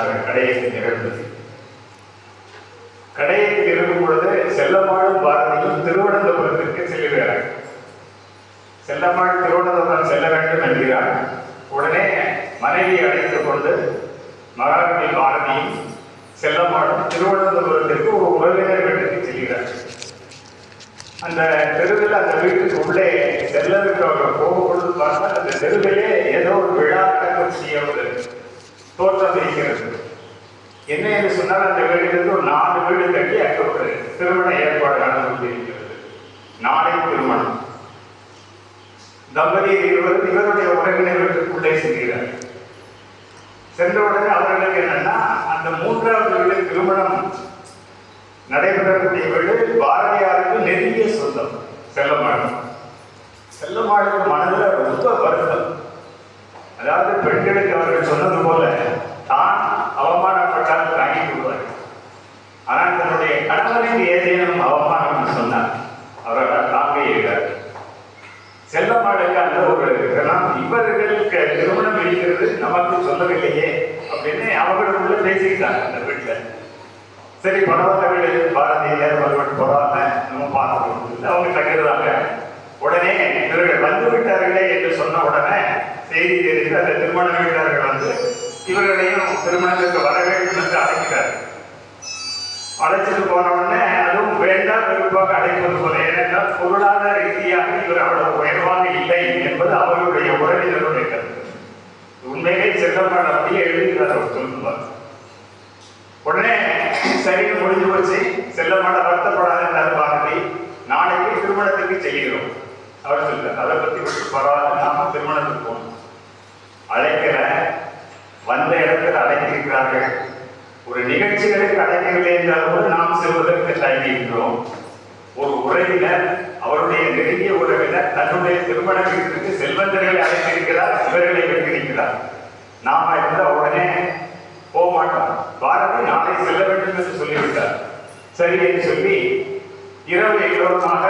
பேசினாங்க கடையை நிகழ்ந்தது கடையை இருக்கும் பொழுது செல்லம்மாளும் பாரதியும் திருவனந்தபுரத்திற்கு செல்லுகிறார்கள். செல்லமாள் திருவனந்தபுரம் செல்ல வேண்டும் என்கிறார் உடனே மனைவியை அழைத்துக் கொண்டு மகாகவி பாரதியும் செல்லமாடும் திருவனந்தபுரத்திற்கு ஒரு உறவினர் வீட்டுக்கு செல்கிறார் அந்த தெருவில் அந்த வீட்டுக்கு உள்ளே செல்லதுக்கு அவர் போகும்பொழுது பார்த்தால் அந்த தெருவிலே ஏதோ ஒரு விழா தக்கம் செய்யப்படுது தோற்றம் இருக்கிறது என்ன என்று சொன்னால் அந்த வீட்டிலிருந்து ஒரு நாலு வீடு கட்டி அங்கே திருமண ஏற்பாடு நடந்து கொண்டிருக்கிறது. நாளை திருமணம். தம்பதி இருவர் இவருடைய உறவினர்களுக்குள்ளே செல்கிறார். சென்ற உடனே அவர்களுக்கு என்னன்னா அந்த மூன்றாவது வீடு திருமணம் நடைபெறக்கூடிய வீடு பாரதியாருக்கு நெருங்கிய சொந்தம் செல்லம்மாள் செல்லமாடுக்கு மனதில் ரொம்ப வருத்தம். அதாவது பெண்களுக்கு அவர்கள் சொன்னது போல தான் அவமானப்பட்டால் தாங்கிக் கொள்வார் ஆனால் தன்னுடைய கணவனுக்கு ஏதேனும் அவமானம் சொன்னார் அவரால் தாங்க இயலார் செல்லம்மாளுக்கு அந்த ஒரு இதெல்லாம் இவர்களுக்கு திருமணம் இருக்கிறது நமக்கு சொல்லவில்லையே அப்படின்னு அவர்களுக்குள்ள பேசிக்கிட்டாங்க அந்த வீட்டில். சரி பரவாயில்ல வீடு பாரதியார் மறுபடி பரவாயில்ல நம்ம பார்த்துக்கணும் அவங்க தங்குறாங்க உடனே இவர்கள் வந்து விட்டார்களே என்று சொன்ன உடனே செய்தி தெரிந்து திருமண வந்து இவர்களையும் திருமணத்திற்கு வர வேண்டும் என்று அழைக்கிறார். அழைச்சிட்டு போன உடனே அதுவும் வேண்டாம் வெறுப்பாக அழைப்பது போல ஏனென்றால் பொருளாதார ரீதியாக இவர் அவ்வளவு உயர்வாக இல்லை என்பது அவர்களுடைய உறவினருடைய கருத்து. உண்மையிலே செல்லப்பாடு அப்படியே எழுதுகிறார் சொல்லுவார். உடனே சரியில் முடிஞ்சு போச்சு செல்லமாட வருத்தப்படாத என்றார் பாரதி நாளைக்கு திருமணத்துக்கு செய்கிறோம். அவர் சொல்ல அதை பத்தி பரவாயில்ல நாம திருமணத்துக்கு போகணும் அழைக்கிற வந்த அழைத்திருக்கிறார்கள் ஒரு நிகழ்ச்சிகளுக்கு அழைக்கவில்லை என்றால் கூட நாம் செல்வதற்கு தயங்குகின்றோம். ஒரு உறவினர் அவருடைய நெருங்கிய உறவினர் தன்னுடைய திருமண வீட்டிற்கு செல்வந்தர்களை அழைத்திருக்கிறார் இவர்களை வைத்திருக்கிறார். நாம இருந்தால் உடனே போக மாட்டோம் பாரதி நாளை செல்ல வேண்டும் என்று சொல்லிவிட்டார். சரி என்று சொல்லி இரவு எல்லோருமாக